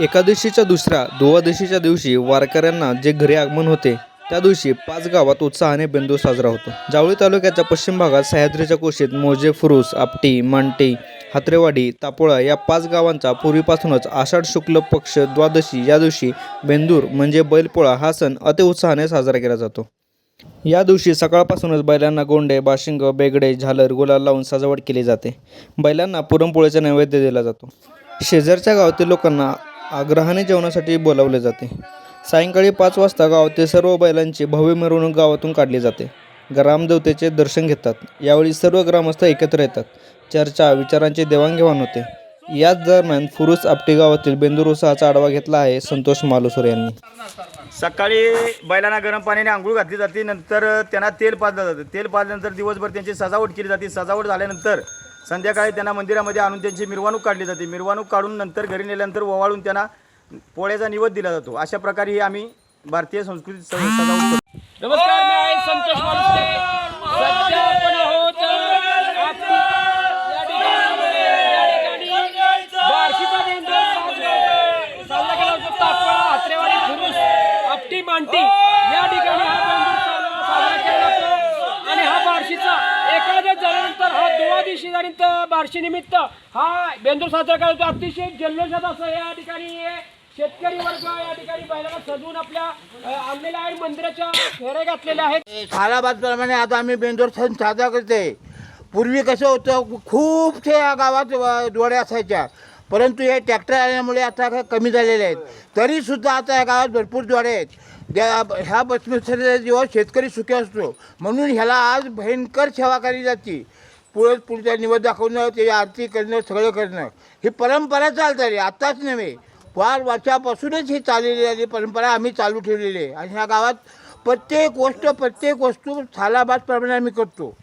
एकादशीच्या दुसऱ्या द्वादशीच्या दिवशी वारकऱ्यांना जे घरी आगमन होते त्या दिवशी पाच गावात उत्साहाने बेंदूर साजरा होतो. जावळी तालुक्याच्या पश्चिम भागात सह्याद्रीच्या कोशीत मोजे फुरूस आपटी मांटे हात्रेवाडी तापोळा या पाच गावांचा पूर्वीपासूनच आषाढ शुक्ल पक्ष द्वादशी या दिवशी बेंदूर म्हणजे बैलपोळा हा सण अतिउत्साहाने साजरा केला जातो. या दिवशी सकाळपासूनच बैलांना गोंडे बाशिंग बेगडे झालर गुलाल लावून सजावट केली जाते. बैलांना पुरणपोळीचा नैवेद्य दिला जातो. शेजारच्या गावातील लोकांना आग्रहाने जेवणासाठी बोलावले जाते. सायंकाळी पाच वाजता गावातील सर्व बैलांची भव्य मिरवणूक गावातून काढली जाते. ग्रामदेवतेचे दर्शन घेतात. यावेळी सर्व ग्रामस्थ एकत्र येतात. चर्चा विचारांची देवाणघेवाण होते. याच दरम्यान फुरुस आपटी गावातील बेंदुरोसाचा आढावा घेतला आहे संतोष मालुसुर यांनी. सकाळी बैलांना गरम पाण्याने आंघोळ घातली जाते. नंतर त्यांना तेल पाजलं जातं. तेल पाजल्यानंतर दिवसभर त्यांची सजावट केली जाते. सजावट झाल्यानंतर संध्याकाळी त्यांना मंदिरामध्ये आणून त्यांची मिरवणूक काढली जाते. मिरवणूक काढून नंतर घरी नेल्यानंतर ओवाळून त्यांना पोळ्याचा निवद दिला जातो. अशा प्रकारे ही आम्ही भारतीय संस्कृती सजावट करतो. नमस्कार मी आहे संतोष मालुसरे सध्या आपण आहोत आपली या ठिकाणी या ठिकाणी बार्शीचा बेंदूर साजरा साजरा केला जातो तापळा हात्रेवाडी फुरुस आपटी मांटी या ठिकाणी हा बेंदूर साजरा साजरा केला जातो आणि हा बार्शीचा एकादश झाल्यानंतर हा दोहा दिवशी आणि बारशी निमित्त हा बेंदूर साजरा करतो. अतिशय जल्लोषात असं या ठिकाणी शेतकरी वर्ग या ठिकाणी बैलाला सजवून आपल्या आणलेल्या आहे मंदिराच्या फेऱ्या घातलेल्या आहेत. प्रमाणे आता आम्ही बेंदूर सण साजरा करते पूर्वी कसं होतं खूप ते या गावात व- असायच्या. परंतु हे ट्रॅक्टर आल्यामुळे आता कमी झालेले आहेत. तरीसुद्धा आता या गावात भरपूर दोडे आहेत. त्या ह्या बसमेश्वरीच्या दिवस शेतकरी सुखी असतो म्हणून ह्याला आज भयंकर सेवा केली जाते. पुढे पुढच्या निवड दाखवणं त्याची आरती करणं सगळं करणं. ही परंपरा चालत आली आत्ताच नव्हे. फार वर्षापासूनच ही चाललेली आली परंपरा आम्ही चालू ठेवलेली आहे. आणि ह्या गावात प्रत्येक गोष्ट प्रत्येक वस्तू सालाबादप्रमाणे आम्ही करतो.